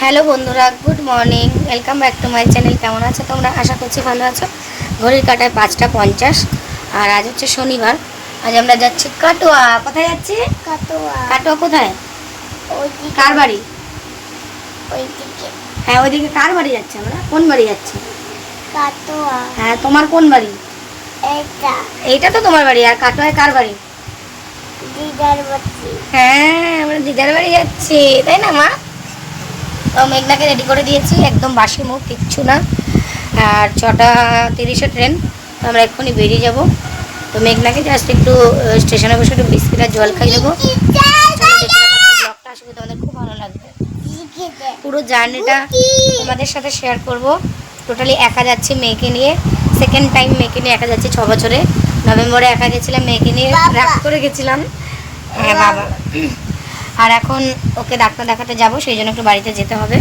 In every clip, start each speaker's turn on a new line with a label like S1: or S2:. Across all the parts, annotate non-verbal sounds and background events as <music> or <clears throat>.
S1: Hello বন্ধুরা good morning welcome back to my channel কেমন আছো তোমরা? আশা করছি ভালো আছো। ঘড়ির কাটায় পাঁচটা পঞ্চাশ আর আজ হচ্ছে শনিবার। আজ আমরা যাচ্ছি কাটোয়া কোথায় যাচ্ছি?
S2: কাটোয়া।
S1: কাটোয়া কোথায়? কার বাড়ি? হ্যাঁ ওইদিকে কার বাড়ি যাচ্ছি আমরা? কোন বাড়ি যাচ্ছি?
S2: কাটোয়া।
S1: হ্যাঁ তোমার কোন বাড়ি?
S2: এটা
S1: এইটা তো তোমার বাড়ি আর কাটোয়ায় কার বাড়ি?
S2: দিদার বাচ্চি
S1: হ্যাঁ আমরা দিদার বাড়ি যাচ্ছি তাই না মা? মেঘনাকে রেডি করে দিয়েছি, একদম বাসি মুখ, কিচ্ছু না। আর ছটা তিরিশে ট্রেন আমরা এক্ষুনি বেরিয়ে যাব। তো মেঘনাকে জাস্ট একটু স্টেশনে বসে একটু বিস্কিট আর জল খাই দেবো আসবে খুব ভালো লাগবে। পুরো জার্নিটা তোমাদের সাথে শেয়ার করব। টোটালি একা যাচ্ছি মেয়েকে নিয়ে। সেকেন্ড টাইম মেয়েকে নিয়ে একা যাচ্ছি ছ বছরে। নভেম্বরে একা গেছিলাম মেয়েকে নিয়ে। রাগ করে গেছিলাম। হ্যাঁ বাবা। আর এখন ওকে ডাক্তার দেখাতে যাব সেই জন্য একটু বাড়িতে যেতে হবে।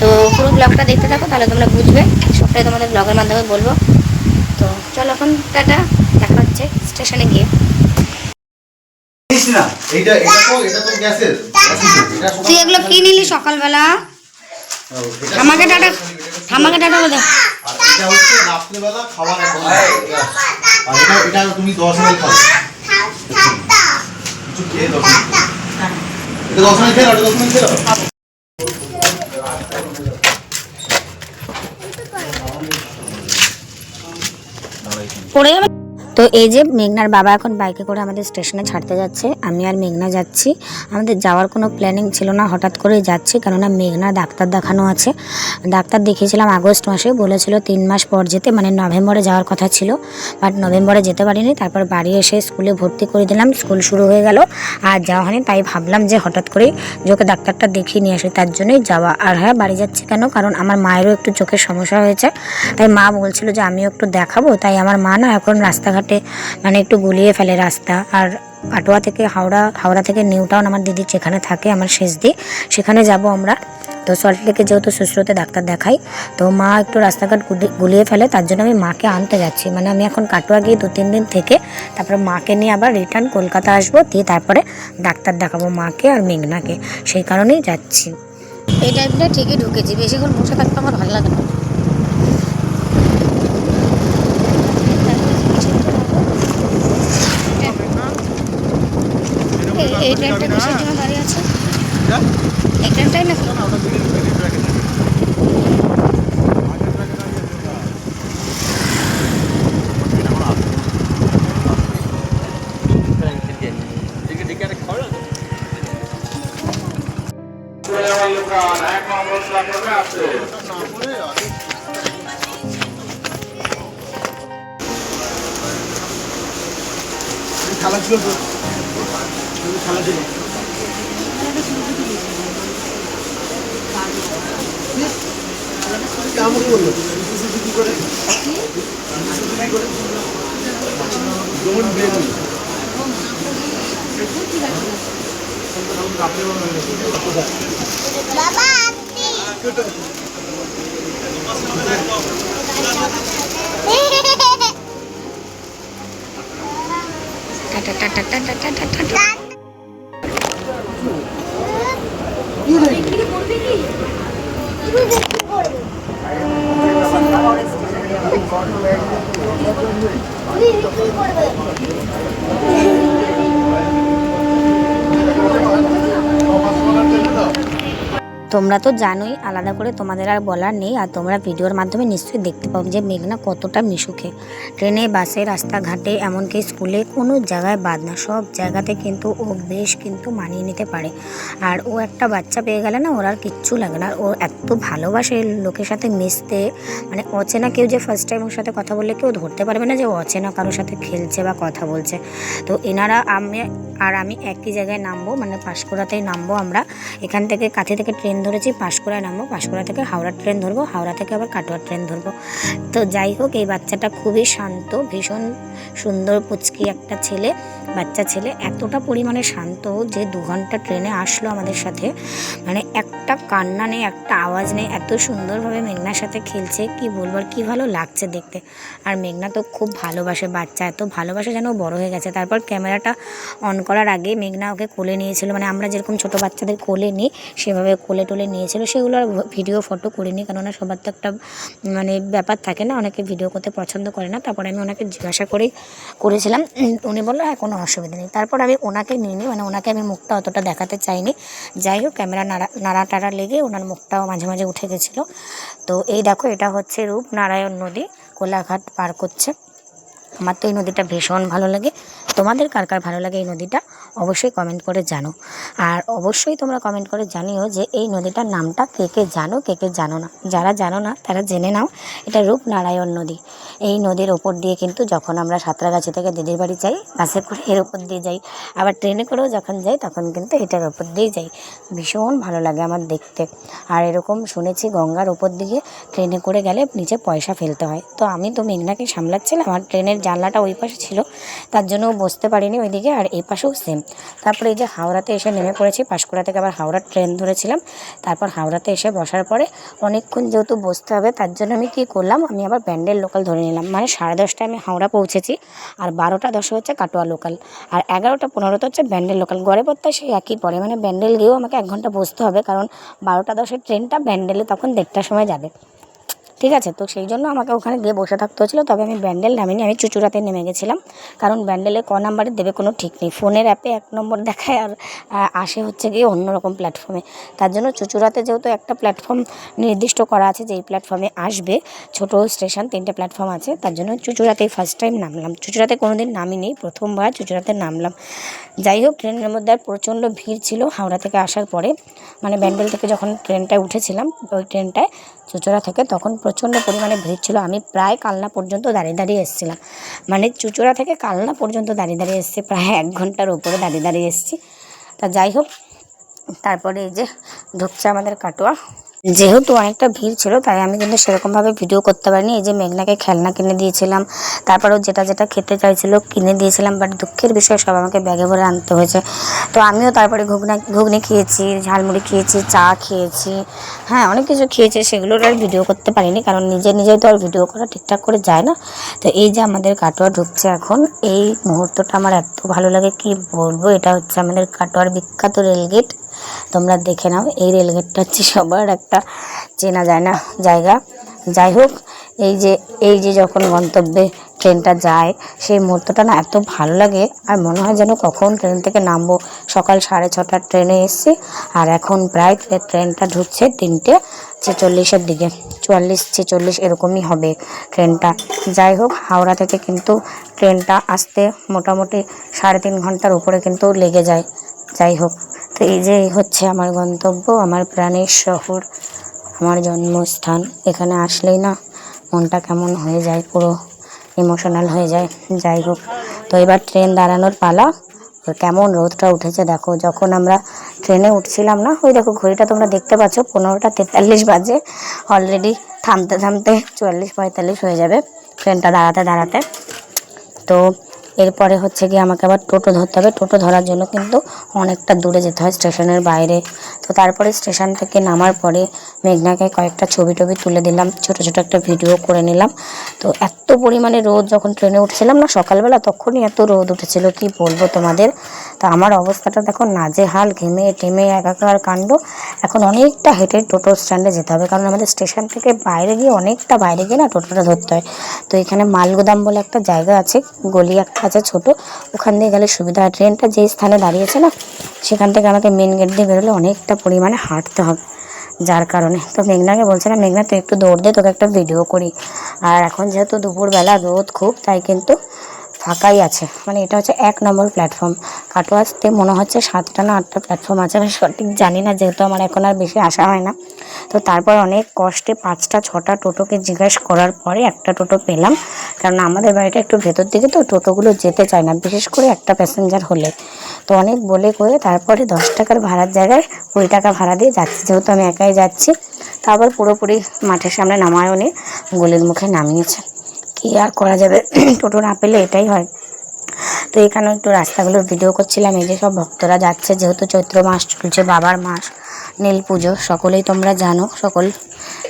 S1: তো পুরো ব্লগটা দেখতে থাকো তাহলে তোমরা বুঝবে। সবটাই তোমাদের ব্লগের মাধ্যমে বলব। তো চলো এখন টাটা দেখা হচ্ছে স্টেশনে গিয়ে। তুই এগুলো কি নিলি সকালবেলা? আমাকে টাটা আমাকে টাটা বলে
S3: এটা হচ্ছে রাত্রেবেলা খাবার আর এটা এটা তুমি দশ মিনিট খাও। কিছু খেয়ে দশ মিনিট এটা দশ
S1: পড়ে যাবে? তো এই যে মেঘনার বাবা এখন বাইকে করে আমাদের স্টেশনে ছাড়তে যাচ্ছে, আমি আর মেঘনা যাচ্ছি। আমাদের যাওয়ার কোনো প্ল্যানিং ছিল না, হঠাৎ করেই যাচ্ছি, কেননা মেঘনা ডাক্তার দেখানো আছে। ডাক্তার দেখিয়েছিলাম আগস্ট মাসে, বলেছিল তিন মাস পর যেতে মানে নভেম্বরে যাওয়ার কথা ছিল বাট নভেম্বরে যেতে পারিনি, তারপর বাড়ি এসে স্কুলে ভর্তি করে দিলাম, স্কুল শুরু হয়ে গেল, আর যাওয়া হয়নি, তাই ভাবলাম যে হঠাৎ করেই যে ওকে ডাক্তারটা দেখিয়ে নিয়ে আসি, তার জন্যই যাওয়া। আর হ্যাঁ বাড়ি যাচ্ছি কেন? কারণ আমার মায়েরও একটু চোখের সমস্যা হয়েছে, তাই মা বলছিল যে আমিও একটু দেখাবো, তাই আমার মা না এখন রাস্তাঘাটে মানে একটু গুলিয়ে ফেলে রাস্তা। আর কাটোয়া থেকে হাওড়া হাওড়া থেকে নিউ টাউন আমার দিদি যেখানে থাকে, আমার শেষ দি, সেখানে যাব আমরা। তো সল্ট লেকে যেহেতু সুশ্রুতে ডাক্তার দেখাই, তো মা একটু রাস্তাঘাট গুলিয়ে ফেলে, তার জন্য আমি মাকে আনতে যাচ্ছি। মানে আমি এখন কাটোয়া গিয়ে দু তিন দিন থেকে তারপরে মাকে নিয়ে আবার রিটার্ন কলকাতা আসব, দিয়ে তারপরে ডাক্তার দেখাবো মাকে আর মেঘনাকে। সেই কারণেই যাচ্ছি। এই টাইমটা ঠিকই ঢুকেছি। বেশিক্ষণ বসে থাকতে আমার ভালো লাগে না। এই- ট্রেনটা কিসের জন্য দাঁড়িয়ে আছে? এই ট্রেনটাই না
S2: বাবা আপনি
S1: টাটা টাটা টাটা টাটা <laughs> টাটা তোমরা তো জানোই, আলাদা করে তোমাদের আর বলার নেই। আর তোমরা ভিডিওর মাধ্যমে নিশ্চয়ই দেখতে পাবো যে মেঘনা কতটা মিশুকে। ট্রেনে, বাসে, রাস্তাঘাটে, এমনকি স্কুলে কোনো জায়গায় বাদ না, সব জায়গাতে কিন্তু ও বেশ কিন্তু মানিয়ে নিতে পারে। আর ও একটা বাচ্চা পেয়ে গেলে না, ওর আর কিচ্ছু লাগে না। ও এত ভালোবাসে লোকের সাথে মিশতে। মানে অচেনা কেউ যে ফার্স্ট টাইম ওর সাথে কথা বললে কেউ ধরতে পারবে না যে অচেনা কারোর সাথে খেলছে বা কথা বলছে। তো এনারা আমি আর আমি একই জায়গায় নামবো মানে পাঁশকুড়াতেই নামবো আমরা। এখান থেকে কাঁথি থেকে ট্রেন ধরেছি পাঁশকুড়ায় নামবো, পাঁশকুড়া থেকে হাওড়া ট্রেন ধরবো, হাওড়া থেকে আবার কাটোয়া ট্রেন ধরবো। তো যাই হোক, এই বাচ্চাটা খুবই শান্ত, ভীষণ সুন্দর পুচকি একটা ছেলে, বাচ্চা ছেলে, এতটা পরিমাণে শান্ত যে দু ঘণ্টা ট্রেনে আসলো আমাদের সাথে। মানে একটা কান্না নেই, একটা আওয়াজ নেই, এত সুন্দরভাবে মেঘনার সাথে খেলছে, কি বলব আর কী ভালো লাগছে দেখতে। আর মেঘনা তো খুব ভালোবাসে বাচ্চা, এত ভালোবাসে যেন বড় হয়ে গেছে। তারপর ক্যামেরাটা অন করার আগে মেঘনা ওকে কোলে নিয়েছিল মানে আমরা যেরকম ছোট বাচ্চাদের কোলে নিই, সেভাবে কোলে তুলে নিয়েছিল, সেগুলো আর ভিডিও, ফটো করিনি। কেননা সবার তো একটা মানে ব্যাপার থাকে না, অনেকে ভিডিও করতে পছন্দ করে না। তারপরে আমি ওনাকে জিজ্ঞাসা করেই করেছিলাম। উনি বলল হ্যাঁ কোনো অসুবিধা নেই। তারপর আমি ওনাকে নিয়ে নিই মানে ওনাকে আমি মুখটা অতটা দেখাতে চাইনি। যাই হোক, ক্যামেরা নাড়া নাড়া টাড়া লেগে ওনার মুখটাও মাঝে মাঝে উঠে গেছিল। তো এই দেখো, এটা হচ্ছে রূপ নারায়ণ নদী, কোলাঘাট পার করছে। আমার তো এই নদীটা ভীষণ ভালো লাগে। তোমাদের কার কার ভালো লাগে এই নদীটা? অবশ্যই কমেন্ট করে জানো। আর অবশ্যই তোমরা কমেন্ট করে জানিও যে এই নদীটার নামটা কে কে জানো, কে কে জানো না। যারা জানো না, তারা জেনে নাও, এটা রূপনারায়ণ নদী। এই নদীর ওপর দিয়ে কিন্তু যখন আমরা সাঁতরাগাছি থেকে দিদির বাড়ি যাই, বাসে করে এর ওপর দিয়ে যাই, আবার ট্রেনে করেও যখন যাই, তখন কিন্তু এটার ওপর দিয়েই যাই। ভীষণ ভালো লাগে আমার দেখতে। আর এরকম শুনেছি গঙ্গার ওপর দিকে ট্রেনে করে গেলে নিচে পয়সা ফেলতে হয়। তো আমি তো মেঘনাকে সামলাচ্ছিলাম, আর ট্রেনের জানলাটা ওই পাশে ছিল, তার জন্য বসতে পারিনি ওইদিকে, আর এই পাশেও সেম তারপরে এই যে হাওড়াতে এসে নেমে পড়েছি। পাঁশকুড়া থেকে আবার হাওড়ার ট্রেন ধরেছিলাম। তারপর হাওড়াতে এসে বসার পরে অনেকক্ষণ যেহেতু বসতে হবে, তার জন্য আমি কী করলাম, আমি আবার ব্যান্ডেল লোকাল ধরে নিলাম। মানে সাড়ে দশটায় আমি হাওড়া পৌঁছেছি, আর বারোটা দশে হচ্ছে কাটোয়া লোকাল আর এগারোটা পনেরোতে হচ্ছে ব্যান্ডেল লোকাল গড়ে পড়তে সেই একই পরে। মানে ব্যান্ডেল গিয়েও আমাকে এক ঘণ্টা বসতে হবে, কারণ বারোটা দশের ট্রেনটা ব্যান্ডেলে তখন দেড়টার সময় যাবে। ঠিক আছে? তো সেই জন্য আমাকে ওখানে গিয়ে বসে থাকতে হয়েছিল। তবে আমি ব্যান্ডেল নামিনি, আমি চুচুড়াতে নেমে গেছিলাম। কারণ ব্যান্ডেলে ক নাম্বারে দেবে কোনো ঠিক নেই। ফোনের অ্যাপে এক নম্বর দেখায় আর আসে হচ্ছে গিয়ে অন্যরকম প্ল্যাটফর্মে। তার জন্য চুচুড়াতে যেহেতু একটা প্ল্যাটফর্ম নির্দিষ্ট করা আছে যে এই প্ল্যাটফর্মে আসবে, ছোট স্টেশন, তিনটে প্ল্যাটফর্ম আছে, তার জন্য চুচুড়াতেই ফার্স্ট টাইম নামলাম। চুচুড়াতে কোনো দিন নামিনি, প্রথমবার চুচুড়াতে নামলাম। যাই হোক, ট্রেনের মধ্যে আর প্রচণ্ড ভিড় ছিল হাওড়া থেকে আসার পরে। মানে ব্যান্ডেল থেকে যখন ট্রেনটায় উঠেছিলাম, ওই ট্রেনটায় চুচুড়া থেকে তখন প্রচণ্ড পরিমাণে ভিড় ছিল। আমি প্রায় কালনা পর্যন্ত দাঁড়িয়ে দাঁড়িয়ে এসেছিলাম। মানে চুচুড়া থেকে কালনা পর্যন্ত দাঁড়িয়ে দাঁড়িয়ে এসেছি। প্রায় এক ঘণ্টার ওপরে দাঁড়িয়ে দাঁড়িয়ে এসেছি। তা যাই হোক, তারপরে এই যে ঢুকছে আমাদের কাটোয়া। যেহেতু অনেকটা ভিড় ছিল, তাই আমি কিন্তু সেরকমভাবে ভিডিও করতে পারিনি। এই যে মেঘনাকে খেলনা কিনে দিয়েছিলাম, তারপরেও যেটা যেটা খেতে চাইছিল কিনে দিয়েছিলাম বাট দুঃখের বিষয়, সব আমাকে ব্যাগে ভরে আনতে হয়েছে। তো আমিও তারপরে ঘুগনা, ঘুগনি খেয়েছি, ঝালমুড়ি খেয়েছি, চা খেয়েছি হ্যাঁ অনেক কিছু খেয়েছি, সেগুলোর আর ভিডিও করতে পারিনি, কারণ নিজে নিজেই তো আর ভিডিও করা ঠিকঠাক করে যায় না। তো এই যে আমাদের কাটোয়া ঢুকছে এখন, এই মুহূর্তটা আমার এত ভালো লাগে, কি বলব? এটা হচ্ছে আমাদের কাটোয়ার বিখ্যাত রেলগেট তোমরা দেখে নাও, এই রেলগেটটা হচ্ছে সবার একটা চেনা যায় না জায়গা। যাই হোক, এই যে এই যে যখন গন্তব্যে ট্রেনটা যায়, সেই মুহূর্তটা না এত ভালো লাগে, আর মনে হয় যেন কখন ট্রেন থেকে নামবো। সকাল সাড়ে ছটার ট্রেনে এসেছি, আর এখন প্রায় ট্রেনটা ঢুকছে তিনটে ছেচল্লিশের দিকে। চুয়াল্লিশ, ছেচল্লিশ এরকমই হবে ট্রেনটা। যাই হোক, হাওড়া থেকে কিন্তু ট্রেনটা আসতে মোটামুটি সাড়ে তিন ঘণ্টার উপরে কিন্তু লেগে যায়। যাই হোক তো এই যে হচ্ছে আমার গন্তব্য, আমার প্রাণের শহর, আমার জন্মস্থান। এখানে আসলেই না মনটা কেমন হয়ে যায়, পুরো ইমোশনাল হয়ে যায়। যাই হোক, তো এবার ট্রেন দাঁড়ানোর পালা। কেমন রোদটা উঠেছে দেখো, যখন আমরা ট্রেনে উঠছিলাম না, ওই দেখো ঘড়িটা তোমরা দেখতে পাচ্ছ, পনেরোটা তেতাল্লিশ বাজে। অলরেডি থামতে থামতে চুয়াল্লিশ পঁয়তাল্লিশ হয়ে যাবে ট্রেনটা দাঁড়াতে দাঁড়াতে। তো এরপরে হচ্ছে গিয়ে আমাকে আবার টোটো ধরতে হবে। টোটো ধরার জন্য কিন্তু অনেকটা দূরে যেতে হয় স্টেশনের বাইরে। তো তারপরে স্টেশন থেকে নামার পরে মেঘনাকে কয়েকটা ছবি টবি তুলে দিলাম, ছোট ছোট একটা ভিডিও করে নিলাম। তো এত পরিমাণে রোদ যখন ট্রেনে উঠছিলাম না সকালবেলা, তখনই এত রোদ উঠেছিল, কি বলব তোমাদের? তো আমার অবস্থাটা দেখো নাজেহাল, ঘেমে, টেমে, একাকার কাণ্ড। এখন অনেকটা হেঁটে টোটো স্ট্যান্ডে যেতে হবে, কারণ আমাদের স্টেশন থেকে বাইরে গিয়ে অনেকটা বাইরে গিয়ে না টোটোটা ধরতে হয়। তো এখানে মালগোদাম বলে একটা জায়গা আছে গলি একটা আছে ছোট। ওখান দিয়ে গেলে সুবিধা হয়। ট্রেনটা যেই স্থানে দাঁড়িয়েছে না, সেখান থেকে আমাকে মেন গেট দিয়ে বেরোলে অনেকটা পরিমাণে হাঁটতে হবে, যার কারণে। তো মেঘনাকে বলছিলাম মেঘনা, তুই একটু দৌড় দে, তোকে একটা ভিডিও করি। আর এখন যেহেতু দুপুরবেলা রোদ খুব, তাই কিন্তু ফাঁকাই আছে। মানে এটা হচ্ছে এক নম্বর প্ল্যাটফর্ম কাটোয়া আসতে মনে হচ্ছে সাতটা না আটটা প্ল্যাটফর্ম আছে। আমি সঠিক জানি না, যেহেতু আমার এখন আর বেশি আসা হয় না। তো তারপর অনেক কষ্টে পাঁচটা, ছটা টোটোকে জিজ্ঞেস করার পরে একটা টোটো পেলাম। কারণ আমাদের বাড়িটা একটু ভেতর দিকে, তো টোটোগুলো যেতে চায় না। বিশেষ করে একটা প্যাসেঞ্জার হলে। তো অনেক বলে করে তারপরে দশ টাকার ভাড়ার জায়গায় কুড়ি টাকা ভাড়া দিয়ে যাচ্ছি। যেহেতু আমি একাই যাচ্ছি তারপর পুরোপুরি মাঠের সামনে নামায়ও নি, গলির মুখে নামিয়েছে। কি আর করা যাবে? <clears throat> টোটো না পেলে এটাই হয়। তো এখানে একটু রাস্তাগুলোর ভিডিও করছিলাম, এই যে সব ভক্তরা যাচ্ছে, যেহেতু চৈত্র মাস চলছে, বাবার মাস, নীল পুজো, সকলেই তোমরা জানো, সকল,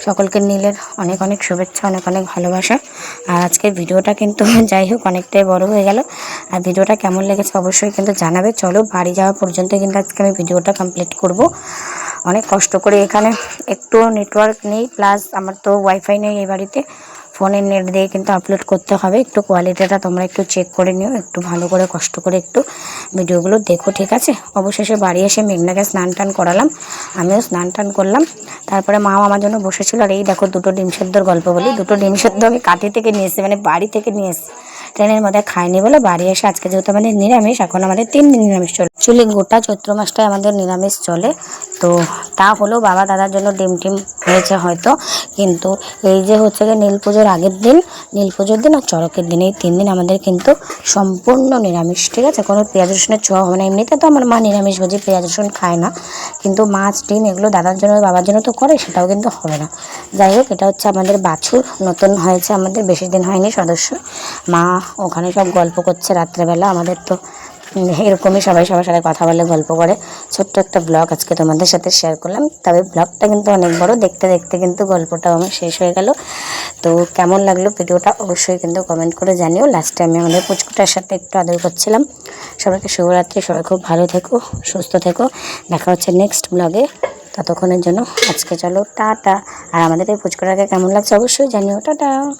S1: সকলকে নীলের অনেক অনেক শুভেচ্ছা, অনেক অনেক ভালোবাসা। আর আজকের ভিডিওটা কিন্তু <laughs> যাই হোক, অনেকটাই বড় হয়ে গেল। আর ভিডিওটা কেমন লেগেছে অবশ্যই কিন্তু জানাবে। চলো, বাড়ি যাওয়া পর্যন্ত কিন্তু আজকে আমি ভিডিওটা কমপ্লিট করব। অনেক কষ্ট করে এখানে একটু নেটওয়ার্ক নেই প্লাস আমার তো ওয়াইফাই নেই এই বাড়িতে। ফোনের নেট দিয়ে কিন্তু আপলোড করতে হবে। একটু কোয়ালিটিটা তোমরা একটু চেক করে নিও, একটু ভালো করে, কষ্ট করে একটু ভিডিওগুলো দেখো, ঠিক আছে? অবশেষে বাড়ি এসে মেঘনাকে স্নান টান করালাম। আমিও স্নান টান করলাম। তারপরে মাও আমার জন্য বসেছিল। আর এই দেখো দুটো ডিম সেদ্ধর গল্প বলি। দুটো ডিম সেদ্ধ আমি কাঠি থেকে নিয়ে এসেছি মানে বাড়ি থেকে নিয়ে এসেছি। ট্রেনের মধ্যে খাইনি বলে বাড়ি এসে আজকে যেহেতু আমাদের নিরামিষ, এখন আমাদের তিন দিন নিরামিষ চলে চলে গোটা চৈত্র মাসটায় আমাদের নিরামিষ চলে। তো তা হলেও বাবা দাদার জন্য ডিম টিম হয়েছে হয়তো। কিন্তু এই যে হচ্ছে গিয়ে নীল পুজোর আগের দিন, নীল পুজোর দিন আর চড়কের দিন, এই তিন দিন আমাদের কিন্তু সম্পূর্ণ নিরামিষ, ঠিক আছে? কোনো পেঁয়াজ, রসুনের ছোঁয়া হবে না। এমনিতে তো আমার মা নিরামিষ ভোজি, পেঁয়াজ, রসুন খায় না। কিন্তু মাছ, ডিম এগুলো দাদার জন্য, বাবার জন্য তো করে, সেটাও কিন্তু হবে না। যাই হোক, এটা হচ্ছে আমাদের বাছুর, নতুন হয়েছে আমাদের, বেশি দিন হয়নি সদস্য। মা ওখানে সব গল্প করছে রাত্রেবেলা, আমাদের তো এরকমই সবাই সবার সাথে কথা বলে, গল্প করে। ছোট্ট একটা ব্লগ আজকে তোমাদের সাথে শেয়ার করলাম। তবে ব্লগটা কিন্তু অনেক বড়। দেখতে দেখতে কিন্তু গল্পটাও আমার শেষ হয়ে গেল। তো কেমন লাগল ভিডিওটা অবশ্যই কিন্তু কমেন্ট করে জানিও। লাস্টে আমি আমাদের পুচকুটার সাথে একটু আদর করছিলাম। সবাইকে শুভরাত্রি। সবাই খুব ভালো থেকো, সুস্থ থেকো। দেখা হচ্ছে নেক্সট ব্লগে ততক্ষণের জন্য আজকে চলো, টাটা। আর আমাদের এই পুচকুটাকে কেমন লাগছে অবশ্যই জানিও। টাটা।